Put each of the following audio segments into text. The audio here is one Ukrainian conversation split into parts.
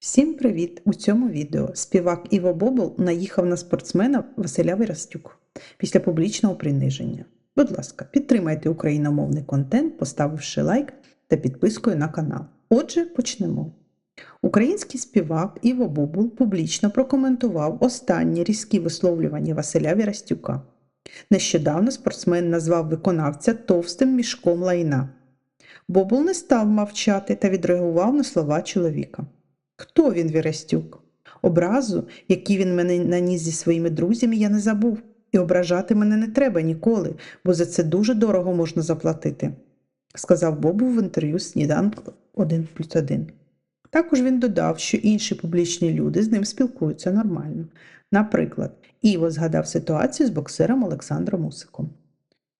Всім привіт! У цьому відео співак Іво Бобол наїхав на спортсмена Василя Вірастюк після публічного приниження. Будь ласка, підтримайте україномовний контент, поставивши лайк та підпискою на канал. Отже, почнемо. Український співак Іво Бобол публічно прокоментував останні різкі висловлювання Василя Вірастюка. Нещодавно спортсмен назвав виконавця товстим мішком лайна. Бобул не став мовчати та відреагував на слова чоловіка. Хто він, Вірастюк? Образу, який він мене наніс зі своїми друзями, я не забув. І ображати мене не треба ніколи, бо за це дуже дорого можна заплатити, сказав Бобу в інтерв'ю Сніданку 1 плюс 1. Також він додав, що інші публічні люди з ним спілкуються нормально. Наприклад, Іво згадав ситуацію з боксером Олександром Усиком.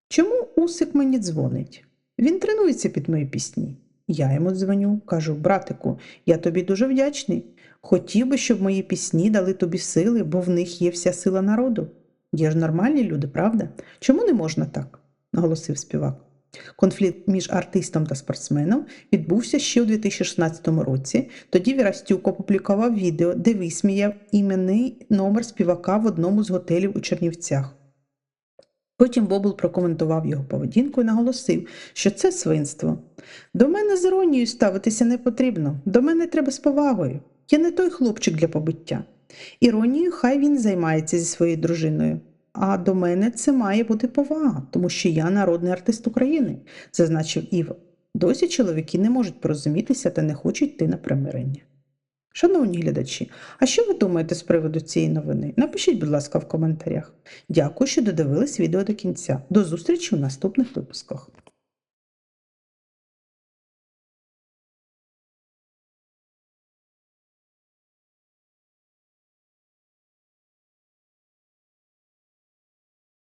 Чому Усик мені дзвонить? Він тренується під мої пісні. Я йому дзвоню, кажу, братику, я тобі дуже вдячний. Хотів би, щоб мої пісні дали тобі сили, бо в них є вся сила народу. Є ж нормальні люди, правда? Чому не можна так? наголосив співак. Конфлікт між артистом та спортсменом відбувся ще у 2016 році. Тоді Вірастюк опублікував відео, де висміяв іменний номер співака в одному з готелів у Чернівцях. Потім Бобул прокоментував його поведінку і наголосив, що це свинство. До мене з іронією ставитися не потрібно, до мене треба з повагою. Я не той хлопчик для побиття. Іронією хай він займається зі своєю дружиною. А до мене це має бути повага, тому що я народний артист України, зазначив Іво. Досі чоловіки не можуть порозумітися та не хочуть йти на примирення. Шановні глядачі, а що ви думаєте з приводу цієї новини? Напишіть, будь ласка, в коментарях. Дякую, що додивились відео до кінця. До зустрічі у наступних випусках.